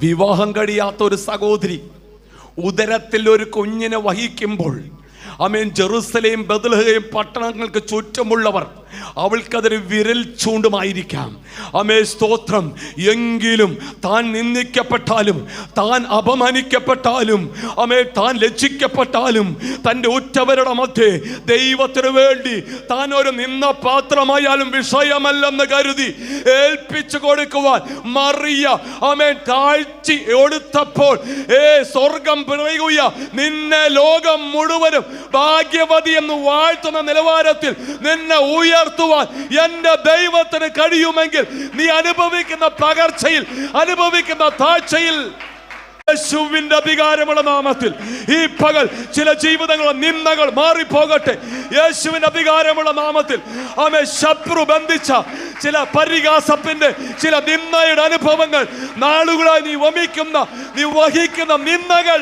വിവാഹം കഴിയാത്ത ഒരു സഹോദരി ഉദരത്തിൽ ഒരു കുഞ്ഞിനെ വഹിക്കുമ്പോൾ അമേൻ ജെറുസലേം ബദലഹയും പട്ടണങ്ങൾക്ക് ചുറ്റുമുള്ളവർ അവൾക്കതൊരു വിരൽ ചൂണ്ടുമായിരിക്കാം. അമേ സ്തോത്രം. എങ്കിലും താൻ നിന്ദിക്കപ്പെട്ടാലും താൻ അപമാനിക്കപ്പെട്ടാലും അമേ താൻ ലജ്ജിക്കപ്പെട്ടാലും തന്റെ ഉറ്റവരുടെ മധ്യേ ദൈവത്തിന് വേണ്ടി താൻ ഒരു നിന്ന പാത്രമായാലും വിഷയമല്ലെന്ന് കരുതി ഏൽപ്പിച്ചു കൊടുക്കുവാൻ മറിയ അമേ താഴ്ച എടുത്തപ്പോൾ ഏ സ്വർഗം പിറയുക. നിന്നെ ലോകം മുഴുവനും ഭാഗ്യവതി എന്ന് വാഴ്ത്തുന്ന നിലവാരത്തിൽ നിന്നെ ഉയർത്തുവാൻ എന്റെ ദൈവത്തിന് കഴിയുമെങ്കിൽ നീ അനുഭവിക്കുന്ന പകർച്ചയിൽ അനുഭവിക്കുന്ന താഴ്ചയിൽ യേശുവിന്റെ അധികാരമുള്ള നാമത്തിൽ ഈ പകൽ ചില ജീവിതങ്ങൾ നിന്ദകൾ മാറിപ്പോകട്ടെ. യേശുവിന്റെ അധികാരമുള്ള നാമത്തിൽ ആമെ ശത്രു ബന്ധിച്ച ചില പരിഹാസത്തിന്റെ ചില നിന്ദയുടെ അനുഭവങ്ങൾ നാളുകളായി നീ വമിക്കുന്ന നീ വഹിക്കുന്ന നിന്ദകൾ